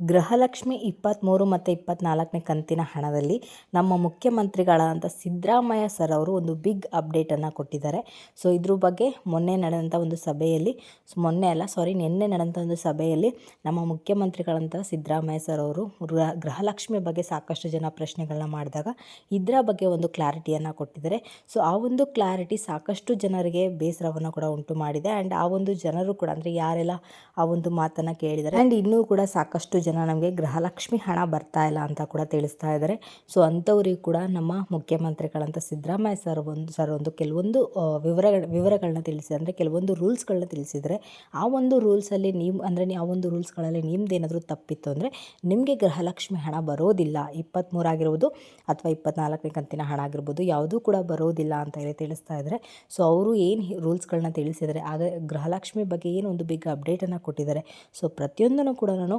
ಗೃಹಲಕ್ಷ್ಮಿ ಇಪ್ಪತ್ತ್ಮೂರು ಮತ್ತು ಇಪ್ಪತ್ತ್ನಾಲ್ಕನೇ ಕಂತಿನ ಹಣದಲ್ಲಿ ನಮ್ಮ ಮುಖ್ಯಮಂತ್ರಿಗಳಾದಂಥ ಸಿದ್ದರಾಮಯ್ಯ ಸರ್ ಅವರು ಒಂದು ಬಿಗ್ ಅಪ್ಡೇಟನ್ನು ಕೊಟ್ಟಿದ್ದಾರೆ. ಸೊ ಇದ್ರ ಬಗ್ಗೆ ಮೊನ್ನೆ ನಡೆದಂಥ ಒಂದು ಸಭೆಯಲ್ಲಿ, ಮೊನ್ನೆ ಅಲ್ಲ ಸಾರಿ ನಿನ್ನೆ ನಡೆದಂಥ ಒಂದು ಸಭೆಯಲ್ಲಿ ನಮ್ಮ ಮುಖ್ಯಮಂತ್ರಿಗಳಂಥ ಸಿದ್ದರಾಮಯ್ಯ ಸರ್ ಅವರು ಗೃಹ ಗೃಹಲಕ್ಷ್ಮಿ ಬಗ್ಗೆ ಸಾಕಷ್ಟು ಜನ ಪ್ರಶ್ನೆಗಳನ್ನ ಮಾಡಿದಾಗ ಇದರ ಬಗ್ಗೆ ಒಂದು ಕ್ಲಾರಿಟಿಯನ್ನು ಕೊಟ್ಟಿದ್ದಾರೆ. ಸೊ ಆ ಒಂದು ಕ್ಲಾರಿಟಿ ಸಾಕಷ್ಟು ಜನರಿಗೆ ಬೇಸರವನ್ನು ಕೂಡ ಉಂಟು ಮಾಡಿದೆ. ಆ್ಯಂಡ್ ಆ ಒಂದು ಜನರು ಕೂಡ, ಅಂದರೆ ಯಾರೆಲ್ಲ ಆ ಒಂದು ಮಾತನ್ನು ಕೇಳಿದ್ದಾರೆ. ಆ್ಯಂಡ್ ಇನ್ನೂ ಕೂಡ ಸಾಕಷ್ಟು ಜನ ನಮಗೆ ಗೃಹಲಕ್ಷ್ಮಿ ಹಣ ಬರ್ತಾ ಇಲ್ಲ ಅಂತ ಕೂಡ ತಿಳಿಸ್ತಾ ಇದ್ದಾರೆ. ಸೊ ಅಂಥವ್ರಿಗೆ ಕೂಡ ನಮ್ಮ ಮುಖ್ಯಮಂತ್ರಿಗಳಂತ ಸಿದ್ದರಾಮಯ್ಯ ಸರ್ ಒಂದು ಸರ್ ಒಂದು ಕೆಲವೊಂದು ವಿವರ ವಿವರಗಳ ವಿವರಗಳನ್ನ ತಿಳಿಸಿ ಅಂದರೆ ಕೆಲವೊಂದು ರೂಲ್ಸ್ಗಳನ್ನ ತಿಳಿಸಿದರೆ ಆ ಒಂದು ರೂಲ್ಸಲ್ಲಿ ನೀವು, ಅಂದರೆ ಆ ಒಂದು ರೂಲ್ಸ್ಗಳಲ್ಲಿ ನಿಮ್ಮದೇನಾದರೂ ತಪ್ಪಿತ್ತು ಅಂದರೆ ನಿಮಗೆ ಗೃಹಲಕ್ಷ್ಮಿ ಹಣ ಬರೋದಿಲ್ಲ. ಇಪ್ಪತ್ತ್ಮೂರು ಆಗಿರ್ಬೋದು ಅಥವಾ ಇಪ್ಪತ್ನಾಲ್ಕನೇ ಕಂತಿನ ಹಣ ಆಗಿರ್ಬೋದು, ಯಾವುದೂ ಕೂಡ ಬರೋದಿಲ್ಲ ಅಂತ ಹೇಳಿ ತಿಳಿಸ್ತಾ ಇದ್ದಾರೆ. ಸೊ ಅವರು ಏನು ರೂಲ್ಸ್ಗಳನ್ನ ತಿಳಿಸಿದರೆ, ಆಗ ಗೃಹಲಕ್ಷ್ಮಿ ಬಗ್ಗೆ ಏನು ಒಂದು ಬಿಗ್ ಅಪ್ಡೇಟನ್ನು ಕೊಟ್ಟಿದ್ದಾರೆ. ಸೊ ಪ್ರತಿಯೊಂದನ್ನು ಕೂಡ ನಾನು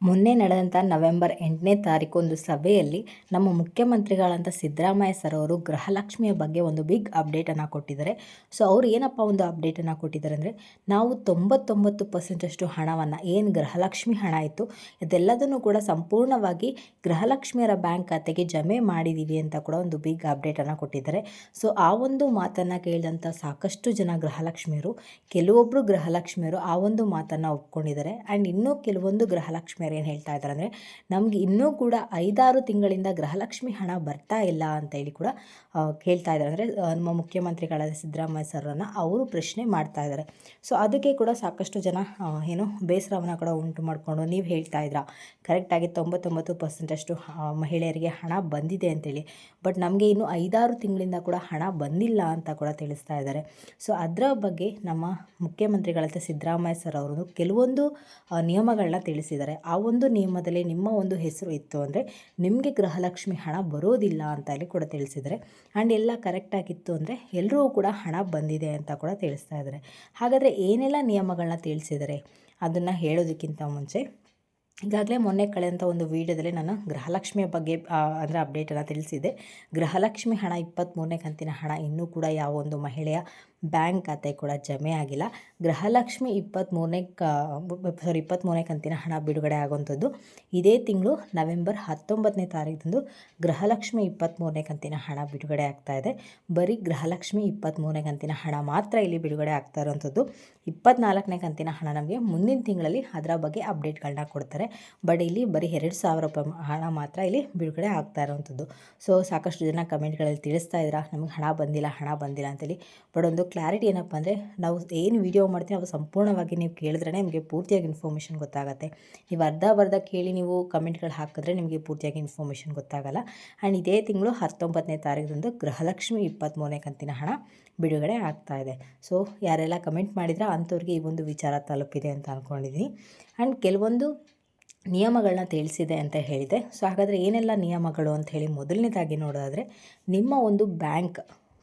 ಮೊನ್ನೆ ನಡೆದಂಥ ನವೆಂಬರ್ ಎಂಟನೇ ತಾರೀಕು ಒಂದು ಸಭೆಯಲ್ಲಿ ನಮ್ಮ ಮುಖ್ಯಮಂತ್ರಿಗಳಂಥ ಸಿದ್ದರಾಮಯ್ಯ ಸರ್ ಅವರು ಗೃಹಲಕ್ಷ್ಮಿಯ ಬಗ್ಗೆ ಒಂದು ಬಿಗ್ ಅಪ್ಡೇಟನ್ನು ಕೊಟ್ಟಿದ್ದಾರೆ. ಸೊ ಅವ್ರು ಏನಪ್ಪ ಒಂದು ಅಪ್ಡೇಟನ್ನು ಕೊಟ್ಟಿದ್ದಾರೆ ಅಂದರೆ, ನಾವು ತೊಂಬತ್ತೊಂಬತ್ತು ಪರ್ಸೆಂಟಷ್ಟು ಹಣವನ್ನು, ಏನು ಗೃಹಲಕ್ಷ್ಮಿ ಹಣ ಇತ್ತು, ಇದೆಲ್ಲದನ್ನು ಕೂಡ ಸಂಪೂರ್ಣವಾಗಿ ಗೃಹಲಕ್ಷ್ಮಿಯರ ಬ್ಯಾಂಕ್ ಖಾತೆಗೆ ಜಮೆ ಮಾಡಿದ್ದೀವಿ ಅಂತ ಕೂಡ ಒಂದು ಬಿಗ್ ಅಪ್ಡೇಟನ್ನು ಕೊಟ್ಟಿದ್ದಾರೆ. ಸೊ ಆ ಒಂದು ಮಾತನ್ನು ಕೇಳಿದಂಥ ಸಾಕಷ್ಟು ಜನ ಗೃಹಲಕ್ಷ್ಮಿಯರು ಕೆಲವೊಬ್ಬರು ಗೃಹಲಕ್ಷ್ಮಿಯರು ಆ ಒಂದು ಮಾತನ್ನು ಒಪ್ಕೊಂಡಿದ್ದಾರೆ. ಆ್ಯಂಡ್ ಇನ್ನೂ ಕೆಲವೊಂದು ಗೃಹಲಕ್ಷ್ಮಿಯರು ಏನು ಹೇಳ್ತಾ ಇದ್ದಾರೆ ಅಂದರೆ, ನಮಗೆ ಇನ್ನೂ ಕೂಡ ಐದಾರು ತಿಂಗಳಿಂದ ಗೃಹಲಕ್ಷ್ಮಿ ಹಣ ಬರ್ತಾ ಇಲ್ಲ ಅಂತ ಹೇಳಿ ಕೂಡ ಹೇಳ್ತಾ ಇದ್ದಾರೆ ಅಂದರೆ ನಮ್ಮ ಮುಖ್ಯಮಂತ್ರಿಗಳಾದ ಸಿದ್ದರಾಮಯ್ಯ ಸರ್ರನ್ನು ಅವರು ಪ್ರಶ್ನೆ ಮಾಡ್ತಾ ಇದ್ದಾರೆ ಸೊ, ಅದಕ್ಕೆ ಕೂಡ ಸಾಕಷ್ಟು ಜನ ಏನು ಬೇಸರವನ್ನು ಕೂಡ ಉಂಟು ಮಾಡಿಕೊಂಡು ನೀವು ಹೇಳ್ತಾ ಇದ್ರ ಕರೆಕ್ಟಾಗಿ ತೊಂಬತ್ತೊಂಬತ್ತು ಪರ್ಸೆಂಟಷ್ಟು ಮಹಿಳೆಯರಿಗೆ ಹಣ ಬಂದಿದೆ ಅಂತೇಳಿ ಬಟ್ ನಮಗೆ ಇನ್ನು ಐದಾರು ತಿಂಗಳಿಂದ ಕೂಡ ಹಣ ಬಂದಿಲ್ಲ ಅಂತ ಕೂಡ ತಿಳಿಸ್ತಾ ಇದ್ದಾರೆ ಸೊ ಅದರ ಬಗ್ಗೆ ನಮ್ಮ ಮುಖ್ಯಮಂತ್ರಿಗಳಾದ ಸಿದ್ದರಾಮಯ್ಯ ಸರ್ ಅವರು ಕೆಲವೊಂದು ನಿಯಮಗಳನ್ನ ತಿಳಿಸಿದ್ದಾರೆ. ಆ ಒಂದು ನಿಯಮದಲ್ಲಿ ನಿಮ್ಮ ಒಂದು ಹೆಸರು ಇತ್ತು ಅಂದರೆ ನಿಮಗೆ ಗೃಹಲಕ್ಷ್ಮಿ ಹಣ ಬರೋದಿಲ್ಲ ಅಂತ ಹೇಳಿ ಕೂಡ ತಿಳಿಸಿದರೆ ಆ್ಯಂಡ್ ಎಲ್ಲ ಕರೆಕ್ಟಾಗಿತ್ತು ಅಂದರೆ ಎಲ್ಲರೂ ಕೂಡ ಹಣ ಬಂದಿದೆ ಅಂತ ಕೂಡ ತಿಳಿಸ್ತಾ ಇದ್ದಾರೆ. ಹಾಗಾದರೆ ಏನೆಲ್ಲ ನಿಯಮಗಳನ್ನ ತಿಳಿಸಿದರೆ ಅದನ್ನು ಹೇಳೋದಕ್ಕಿಂತ ಮುಂಚೆ ಈಗಾಗಲೇ ಮೊನ್ನೆ ಕಳೆದಂಥ ಒಂದು ವೀಡಿಯೋದಲ್ಲಿ ನಾನು ಗೃಹಲಕ್ಷ್ಮಿಯ ಬಗ್ಗೆ ಅಂದರೆ ಅಪ್ಡೇಟನ್ನು ತಿಳಿಸಿದೆ ಗೃಹಲಕ್ಷ್ಮಿ ಹಣ ಇಪ್ಪತ್ತ್ಮೂರನೇ ಕಂತಿನ ಹಣ ಇನ್ನೂ ಕೂಡ ಯಾವ ಒಂದು ಮಹಿಳೆಯ ಬ್ಯಾಂಕ್ ಖಾತೆ ಕೂಡ ಜಮೆ ಆಗಿಲ್ಲ. ಗೃಹಲಕ್ಷ್ಮಿ ಇಪ್ಪತ್ತ್ಮೂರನೇ ಕ ಸಾರಿ ಇಪ್ಪತ್ತ್ಮೂರನೇ ಕಂತಿನ ಹಣ ಬಿಡುಗಡೆ ಆಗುವಂಥದ್ದು. ಇದೇ ತಿಂಗಳು ನವೆಂಬರ್ ಹತ್ತೊಂಬತ್ತನೇ ತಾರೀಕಂದು ಗೃಹಲಕ್ಷ್ಮಿ ಇಪ್ಪತ್ತ್ಮೂರನೇ ಕಂತಿನ ಹಣ ಬಿಡುಗಡೆ ಆಗ್ತಾ ಇದೆ. ಬರೀ ಗೃಹಲಕ್ಷ್ಮಿ ಇಪ್ಪತ್ತ್ಮೂರನೇ ಕಂತಿನ ಹಣ ಮಾತ್ರ ಇಲ್ಲಿ ಬಿಡುಗಡೆ ಆಗ್ತಾ ಇರೋವಂಥದ್ದು. ಇಪ್ಪತ್ನಾಲ್ಕನೇ ಕಂತಿನ ಹಣ ನಮಗೆ ಮುಂದಿನ ತಿಂಗಳಲ್ಲಿ ಅದರ ಬಗ್ಗೆ ಅಪ್ಡೇಟ್ಗಳನ್ನ ಕೊಡ್ತಾರೆ. ಬಟ್ ಇಲ್ಲಿ ಬರೀ ಎರಡು ಸಾವಿರ ರೂಪಾಯಿ ಹಣ ಮಾತ್ರ ಇಲ್ಲಿ ಬಿಡುಗಡೆ ಆಗ್ತಾ ಇರೋವಂಥದ್ದು. ಸೊ, ಸಾಕಷ್ಟು ಜನ ಕಮೆಂಟ್ಗಳಲ್ಲಿ ತಿಳಿಸ್ತಾ ಇದ್ದೀರಾ? ನಮಗೆ ಹಣ ಬಂದಿಲ್ಲ ಹಣ ಬಂದಿಲ್ಲ ಅಂತೇಳಿ. ಬಟ್ ಒಂದು ಕ್ಲಾರಿಟಿ ಏನಪ್ಪ ಅಂದರೆ ನಾವು ಏನು ವೀಡಿಯೋ ಮಾಡ್ತೀವಿ ಅದು ಸಂಪೂರ್ಣವಾಗಿ ನೀವು ಕೇಳಿದ್ರೆ ನಿಮಗೆ ಪೂರ್ತಿಯಾಗಿ ಇನ್ಫಾರ್ಮೇಷನ್ ಗೊತ್ತಾಗುತ್ತೆ. ನೀವು ಅರ್ಧ ಬರ್ಧ ಕೇಳಿ ನೀವು ಕಮೆಂಟ್ಗಳು ಹಾಕಿದ್ರೆ ನಿಮಗೆ ಪೂರ್ತಿಯಾಗಿ ಇನ್ಫಾರ್ಮೇಷನ್ ಗೊತ್ತಾಗಲ್ಲ. ಆ್ಯಂಡ್ ಇದೇ ತಿಂಗಳು ಹತ್ತೊಂಬತ್ತನೇ ತಾರೀಕದಂದು ಗೃಹಲಕ್ಷ್ಮಿ ಇಪ್ಪತ್ತ್ಮೂರನೇ ಕಂತಿನ ಹಣ ಬಿಡುಗಡೆ ಆಗ್ತಾ ಇದೆ. ಸೊ ಯಾರೆಲ್ಲ ಕಮೆಂಟ್ ಮಾಡಿದ್ರೆ ಅಂಥವ್ರಿಗೆ ಈ ಒಂದು ವಿಚಾರ ತಲುಪಿದೆ ಅಂತ ಅಂದ್ಕೊಂಡಿದ್ದೀನಿ ಆ್ಯಂಡ್ ಕೆಲವೊಂದು ನಿಯಮಗಳನ್ನ ತಿಳಿಸಿದೆ ಅಂತ ಹೇಳಿದೆ. ಸೊ ಹಾಗಾದರೆ ಏನೆಲ್ಲ ನಿಯಮಗಳು ಅಂತ ಹೇಳಿ ಮೊದಲನೇದಾಗಿ ನೋಡೋದಾದರೆ ನಿಮ್ಮ ಒಂದು ಬ್ಯಾಂಕ್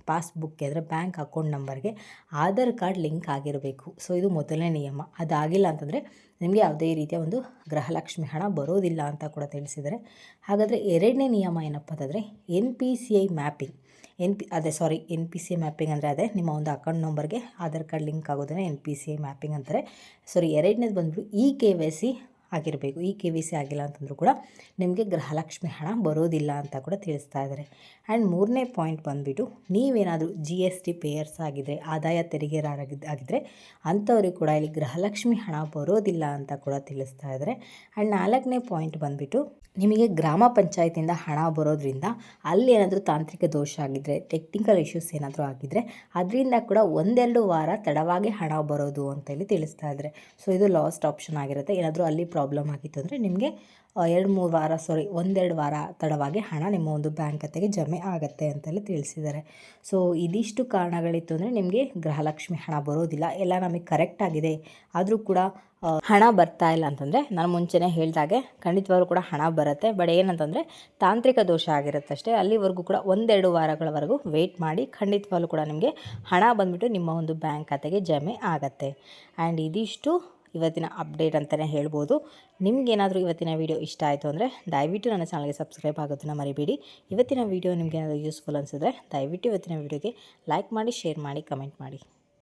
ಪಾಸ್ಬುಕ್ಗೆ ಅಂದರೆ ಬ್ಯಾಂಕ್ ಅಕೌಂಟ್ ನಂಬರ್ಗೆ ಆಧಾರ್ ಕಾರ್ಡ್ ಲಿಂಕ್ ಆಗಿರಬೇಕು. ಸೊ, ಇದು ಮೊದಲನೇ ನಿಯಮ. ಅದಾಗಿಲ್ಲ ಅಂತಂದರೆ ನಿಮಗೆ ಯಾವುದೇ ರೀತಿಯ ಒಂದು ಗೃಹಲಕ್ಷ್ಮಿ ಹಣ ಬರೋದಿಲ್ಲ ಅಂತ ಕೂಡ ತಿಳಿಸಿದ್ದಾರೆ. ಹಾಗಾದರೆ ಎರಡನೇ ನಿಯಮ ಏನಪ್ಪ ಅಂತಂದರೆ N P C I mapping N P ಅದೇ sorry N P C I mapping ಅಂದರೆ ಅದೇ ನಿಮ್ಮ ಒಂದು ಅಕೌಂಟ್ ನಂಬರ್ಗೆ ಆಧಾರ್ ಕಾರ್ಡ್ ಲಿಂಕ್ ಆಗೋದನ್ನ N P C I mapping ಅಂತಾರೆ. ಸಾರಿ ಎರಡನೇದು ಬಂದ್ಬಿಟ್ಟು ಇ ಕೆ ವೈ ಸಿ ಆಗಿರಬೇಕು. ಈ ಕೆ ವಿ ಸಿ ಆಗಿಲ್ಲ ಅಂತಂದರೂ ಕೂಡ ನಿಮಗೆ ಗೃಹಲಕ್ಷ್ಮಿ ಹಣ ಬರೋದಿಲ್ಲ ಅಂತ ಕೂಡ ತಿಳಿಸ್ತಾ ಇದ್ದಾರೆ ಆ್ಯಂಡ್ ಮೂರನೇ ಪಾಯಿಂಟ್ ಬಂದುಬಿಟ್ಟು ನೀವೇನಾದರೂ ಜಿ ಎಸ್ ಟಿ ಪೇಯರ್ಸ್ ಆಗಿದ್ದರೆ ಆದಾಯ ತೆರಿಗೆದಾರಾಗಿದ್ದ ಆಗಿದ್ದರೆ ಅಂಥವ್ರಿಗೆ ಕೂಡ ಇಲ್ಲಿ ಗೃಹಲಕ್ಷ್ಮಿ ಹಣ ಬರೋದಿಲ್ಲ ಅಂತ ಕೂಡ ತಿಳಿಸ್ತಾ ಇದ್ದಾರೆ ಆ್ಯಂಡ್ ನಾಲ್ಕನೇ ಪಾಯಿಂಟ್ ಬಂದುಬಿಟ್ಟು ನಿಮಗೆ ಗ್ರಾಮ ಪಂಚಾಯತಿಯಿಂದ ಹಣ ಬರೋದ್ರಿಂದ ಅಲ್ಲಿ ಏನಾದರೂ ತಾಂತ್ರಿಕ ದೋಷ ಆಗಿದ್ದರೆ ಟೆಕ್ನಿಕಲ್ ಇಶ್ಯೂಸ್ ಏನಾದರೂ ಆಗಿದ್ದರೆ ಅದರಿಂದ ಕೂಡ ಒಂದೆರಡು ವಾರ ತಡವಾಗಿ ಹಣ ಬರೋದು ಅಂತೇಳಿ ತಿಳಿಸ್ತಾ ಇದ್ದಾರೆ ಸೊ ಇದು ಲಾಸ್ಟ್ ಆಪ್ಷನ್ ಆಗಿರುತ್ತೆ. ಏನಾದರೂ ಅಲ್ಲಿ ಪ್ರಾಬ್ಲಮ್ ಆಗಿತ್ತು ಅಂದರೆ ನಿಮಗೆ ಎರಡು ಮೂರು ವಾರ ಸಾರಿ ಒಂದೆರಡು ವಾರ ತಡವಾಗಿ ಹಣ ನಿಮ್ಮ ಒಂದು ಬ್ಯಾಂಕ್ ಖಾತೆಗೆ ಜಮೆ ಆಗುತ್ತೆ ಅಂತೇಳಿ ತಿಳಿಸಿದ್ದಾರೆ. ಸೊ ಇದಿಷ್ಟು ಕಾರಣಗಳಿತ್ತು ಅಂದರೆ ನಿಮಗೆ ಗೃಹಲಕ್ಷ್ಮಿ ಹಣ ಬರೋದಿಲ್ಲ. ಎಲ್ಲ ನಮಗೆ ಕರೆಕ್ಟ್ ಆಗಿದೆ. ಆದರೂ ಕೂಡ ಹಣ ಬರ್ತಾ ಇಲ್ಲ ಅಂತಂದರೆ ನಾನು ಮುಂಚೆನೇ ಹೇಳಿದಾಗೆ ಖಂಡಿತವಾಗ್ಲೂ ಕೂಡ ಹಣ ಬರುತ್ತೆ. ಬಟ್ ಏನಂತಂದರೆ ತಾಂತ್ರಿಕ ದೋಷ ಆಗಿರುತ್ತೆ ಅಷ್ಟೇ. ಅಲ್ಲಿವರೆಗೂ ಕೂಡ ಒಂದೆರಡು ವಾರಗಳವರೆಗೂ ವೆಯ್ಟ್ ಮಾಡಿ ಖಂಡಿತವಾಗ್ಲೂ ಕೂಡ ನಿಮಗೆ ಹಣ ಬಂದುಬಿಟ್ಟು ನಿಮ್ಮ ಒಂದು ಬ್ಯಾಂಕ್ ಖಾತೆಗೆ ಜಮೆ ಆಗತ್ತೆ. ಆ್ಯಂಡ್ ಇದಿಷ್ಟು ಇವತ್ತಿನ ಅಪ್ಡೇಟ್ ಅಂತಲೇ ಹೇಳ್ಬೋದು. ನಿಮಗೇನಾದರೂ ಇವತ್ತಿನ ವೀಡಿಯೋ ಇಷ್ಟ ಆಯಿತು ಅಂದರೆ ದಯವಿಟ್ಟು ನನ್ನ ಚಾನಲ್ಗೆ ಸಬ್ಸ್ಕ್ರೈಬ್ ಆಗೋದನ್ನು ಮರಿಬೇಡಿ. ಇವತ್ತಿನ ವೀಡಿಯೋ ನಿಮಗೇನಾದರೂ ಯೂಸ್ಫುಲ್ ಅನಿಸಿದ್ರೆ ದಯವಿಟ್ಟು ಇವತ್ತಿನ ವೀಡಿಯೋಗೆ ಲೈಕ್ ಮಾಡಿ ಶೇರ್ ಮಾಡಿ ಕಮೆಂಟ್ ಮಾಡಿ.